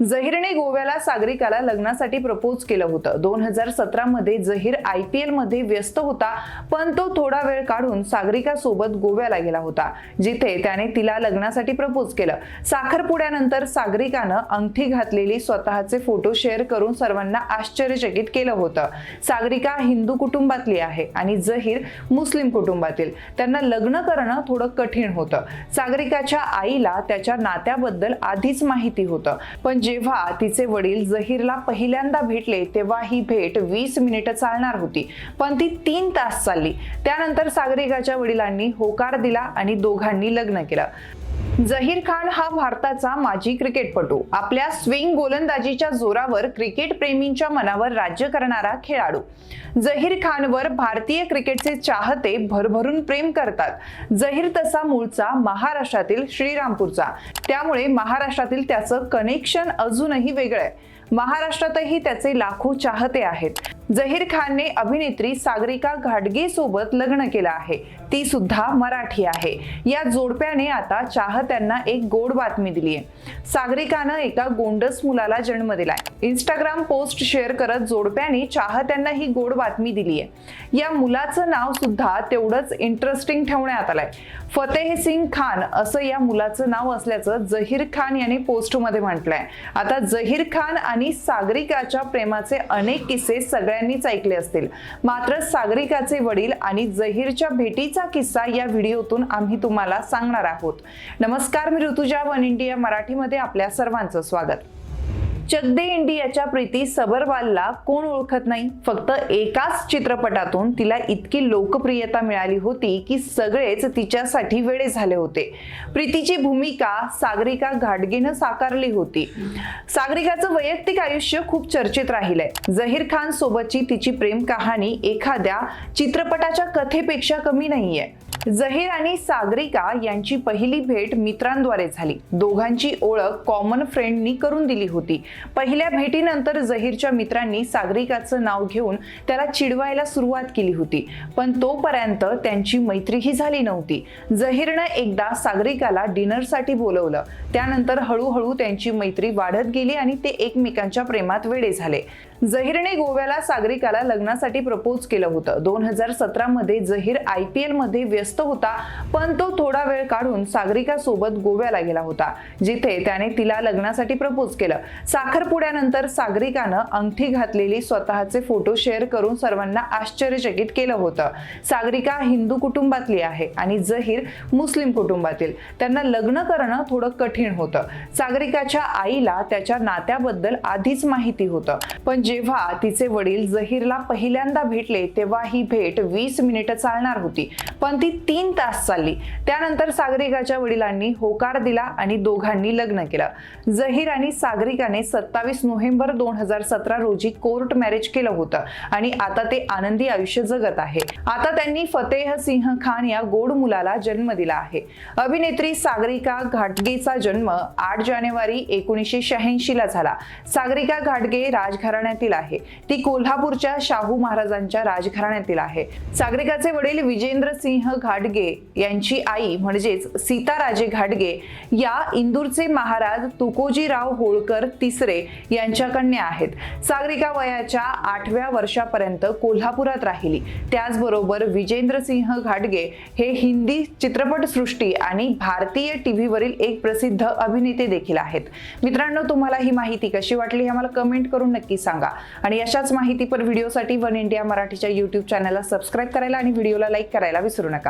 जहीरने गोव्याला सागरिकाला लग्नासाठी प्रपोज केलं होतं. दोन हजार सतरा मध्ये जहीर आय पी एलमध्ये व्यस्त होता पण तो थोडा वेळ काढून सागरिका सोबत गोव्याला गेला होता जिथे त्याने तिला लग्नासाठी प्रपोज केलं. साखरपुड्यानंतर सागरिकानं अंगठी घातलेली स्वतःचे फोटो शेअर करून सर्वांना आश्चर्यचकित केलं होतं. सागरिका हिंदू कुटुंबातली आहे आणि जहीर मुस्लिम कुटुंबातील. त्यांना लग्न करणं थोडं कठीण होतं. सागरिकाच्या आईला त्याच्या नात्याबद्दल आधीच माहिती होतं. पण जेव्हा तिचे वडील जहीरला पहिल्यांदा भेटले तेव्हा ही भेट वीस मिनिटं चालणार होती. पण ती तीन तास चालली. त्यानंतर सागरिकाच्या वडिलांनी होकार दिला आणि दोघांनी लग्न केलं. जहीर खान हा भारताचा माजी क्रिकेटपटू. आपल्या स्विंग गोलंदाजीच्या जोरावर क्रिकेट प्रेमींच्या मनावर राज्य करणारा खेळाडू. जहीर खानवर भारतीय क्रिकेटचे चाहते भरभरून प्रेम करतात. जहीर तसा मूळचा महाराष्ट्रातील श्रीरामपूरचा. त्यामुळे महाराष्ट्रातील त्याचं कनेक्शन अजूनही वेगळं आहे. महाराष्ट्रातही त्याचे लाखो चाहते आहेत. जहीर खानने अभिनेत्री सागरिका घाटगे सोबत लग्न केलं आहे. ती सुद्धा मराठी आहे. या जोडप्याने आता चाहत्यांना एक गोड बातमी दिली आहे सागरिकानं एका गोंडस मुलाला जन्म दिलाय. इंस्टाग्राम पोस्ट शेअर करत जोडप्याने चाहत्यांना ही गोड बातमी दिली आहे या मुलाचं नाव सुद्धा तेवढंच इंटरेस्टिंग ठेवण्यात आलंय. फतेह सिंग खान असं या मुलाचं नाव असल्याचं जहीर खान यांनी पोस्टमध्ये म्हटलंय. आता जहीर खान आणि सागरिकाच्या प्रेमाचे अनेक किस्से सगळ्यांनीच ऐकले असतील. मात्र सागरिकाचे वडील आणि जहीरच्या भेटीचा किस्सा या व्हिडिओतून आम्ही तुम्हाला सांगणार आहोत. नमस्कार मी ऋतुजा वन इंडिया मराठीमध्ये आपल्या सर्वांचं स्वागत. चक इंडियाच्या प्रीती सबरवालला कोण ओळखत नाही? फक्त एकाच चित्रपटातून तिला इतकी लोकप्रियता मिळाली होती की सगळेच तिच्यासाठी वेळे झाले होते. प्रीतीची भूमिका सागरिका घाटगेनं साकारली होती. सागरिकाचं वैयक्तिक आयुष्य खूप चर्चेत राहिलंय. जहीर खान सोबतची तिची प्रेम कहाणी एखाद्या चित्रपटाच्या कथेपेक्षा कमी नाहीये. जहीर आणि सागरिका यांची पहिली भेट मित्रांद्वारे झाली. दोघांची ओळख कॉमन फ्रेंडनी करून दिली होती. पहिल्या भेटीनंतर जहीरच्या मित्रांनी सागरिकाचं नाव घेऊन त्याला चिडवायला सुरुवात केली होती. पण तोपर्यंत त्यांची मैत्रीही झाली नव्हती. जहीरनं एकदा सागरिकाला डिनरसाठी बोलवलं. त्यानंतर हळूहळू त्यांची मैत्री वाढत गेली आणि ते एकमेकांच्या प्रेमात वेडे झाले. जहीरने गोव्याला सागरिकाला लग्नासाठी प्रपोज केलं होतं. दोन हजार सतरा मध्ये जहीर आय पी एलमध्ये व्यस्त व्यस्त होता पण तो थोडा वेळ काढून सागरिका सोबत गोव्याला गेला होता जिथे त्याने तिला लग्नासाठी प्रपोज केलं. साखरपुड्यानंतर सागरिकानं अंगठी घातलेली स्वतःचे फोटो शेअर करून सर्वांना आश्चर्यचकित केलं होतं. सागरिका हिंदू कुटुंबातली आहे आणि जहीर मुस्लिम कुटुंबातील. त्यांना लग्न करणं थोडं कठीण होतं. सागरिकाच्या आईला त्याच्या नात्याबद्दल आधीच माहिती होतं. पण जेव्हा तिचे वडील जहीरला पहिल्यांदा भेटले तेव्हा ही भेट वीस मिनिटं चालणार होती. पण ती तीन तास चालली. त्यानंतर सागरिकाच्या वडिलांनी होकार दिला आणि दोघांनी लग्न केलं. जहीर आणि सागरिकाने सत्तावीस नोव्हेंबर दोन हजार सतरा रोजी कोर्ट मॅरेज केलं होतं आणि आता ते आनंदी आयुष्य जगत आहे. आता त्यांनी फतेह सिंह खान या गोड मुलाला जन्म दिला आहे. अभिनेत्री सागरिका घाटगेचा जन्म आठ जानेवारी एकोणीसशे शहाऐंशी ला झाला. सागरिका घाटगे राजघराण्यातील आहे. ती कोल्हापूरच्या शाहू महाराजांच्या राजघराण्यातील आहे. सागरिकाचे वडील विजेंद्र सिंह घाटगे यांची आई म्हणजेच सीताराजे घाटगे या इंदूरचे महाराज तुकोजीराव होळकर तिसरे यांच्या कन्या आहेत. सागरिका वयाच्या आठव्या वर्षापर्यंत कोल्हापुरात राहिली. त्याचबरोबर विजेंद्र सिंह घाटगे हे हिंदी चित्रपटसृष्टी आणि भारतीय टीव्हीवरील एक प्रसिद्ध अभिनेते देखील आहेत. मित्रांनो तुम्हाला ही माहिती कशी वाटली हे आम्हाला कमेंट करून नक्की सांगा. आणि अशाच माहितीपर व्हिडिओसाठी वन इंडिया मराठीच्या युट्यूब चॅनलला सबस्क्राईब करायला आणि व्हिडिओला लाईक करायला विसरू नका.